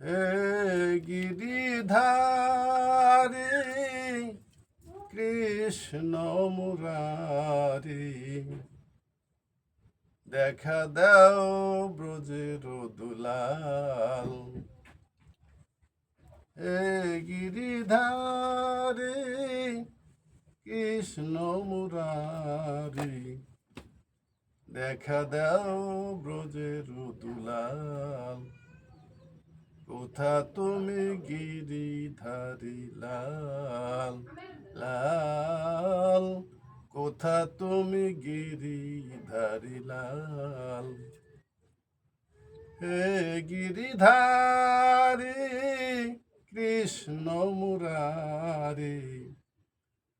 হে গিরিধারে কৃষ্ণ মুরারি। দেখা দাও ব্রজের দুলাল। হে গিরিধারে কৃষ্ণ মুরারি। দেখা দাও ব্রজের দুলাল। কোথা তুমি গিরিধারি লাল লাল? কোথা তুমি গিরিধারি লাল? হে গিরিধারি কৃষ্ণ মুরারি,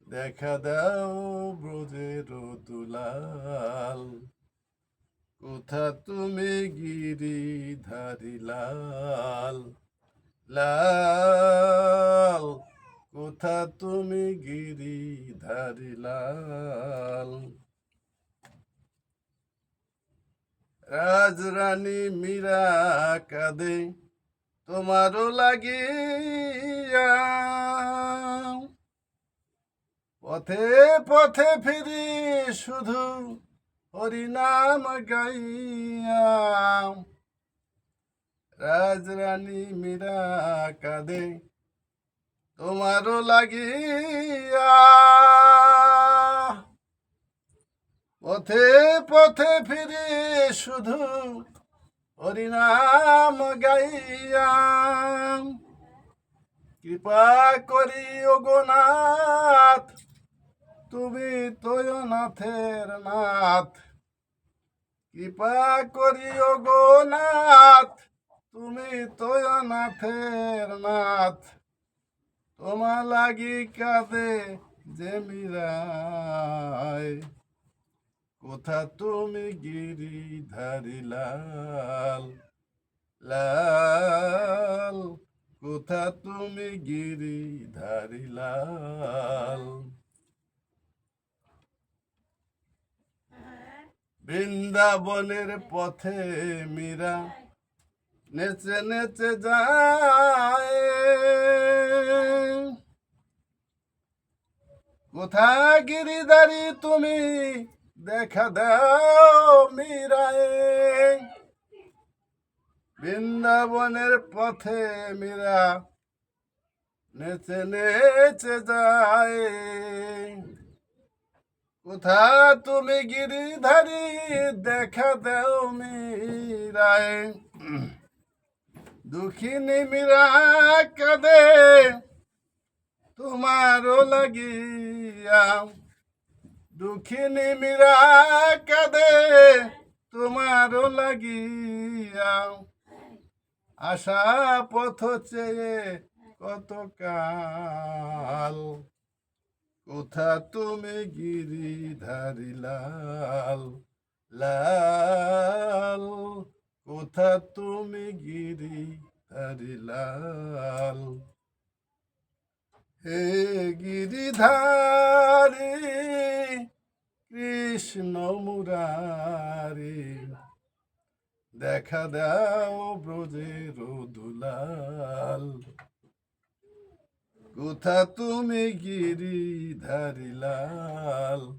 দেখা দাও ব্রজের দুলাল। কোথা তুমি গিরিধারি লাল? লাল, কোথা তুমি গিরি গিরিধারি লাল? রাজরানী মীরা কাঁদে, তোমারও লাগিয়া। পথে পথে ফিরি শুধু হরিনাম গাইয়া রাজরানী মীরা কাঁদে, তোমারও লাগিয়া। পথে পথে ফিরে শুধু হরিনাম গাইয়া কৃপা করি ওগোনাথ তুমি তয়নাথের নাথ। কৃপা করি ওগোনাথ তুমি তয়নাথের নাথ। তোমা লাগি কাঁদে যে মিরায় কোথা তুমি গিরি ধারি লাল, কোথা তুমি গিরি ধারি বৃন্দাবনের পথে মীরা নেচে নেচে যায়। কোথা গিরিদারি তুমি দেখা দাও মীরায়? বৃন্দাবনের পথে মীরা নেচে নেচে যায়। কোথা তুমি গিরিধারি দেখা দাও মীরায়? দুঃখিনী মীরা কাঁদে, তোমারও লাগিয়া। দুঃখিনী মীরা কাঁদে, তোমারও লাগিয়া। আশা পথ চেয়ে কত কাল কোথা তুমি গিরিধারি লাল? লাল, কোথা তুমি গিরিধারি লাল? হে গিরিধারি, কৃষ্ণ মুরারি, দেখা দাও ব্রজের দুলাল। কোথা তুমি গিরিধারি লাল?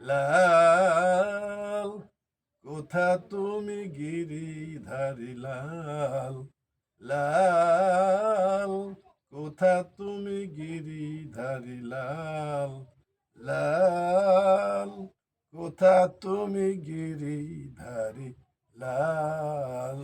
লাল। কোথা তুমি গিরিধারি লাল? লাল। কোথা তুমি গিরিধারি লাল? লাল। কোথা তুমি গিরিধারি লাল?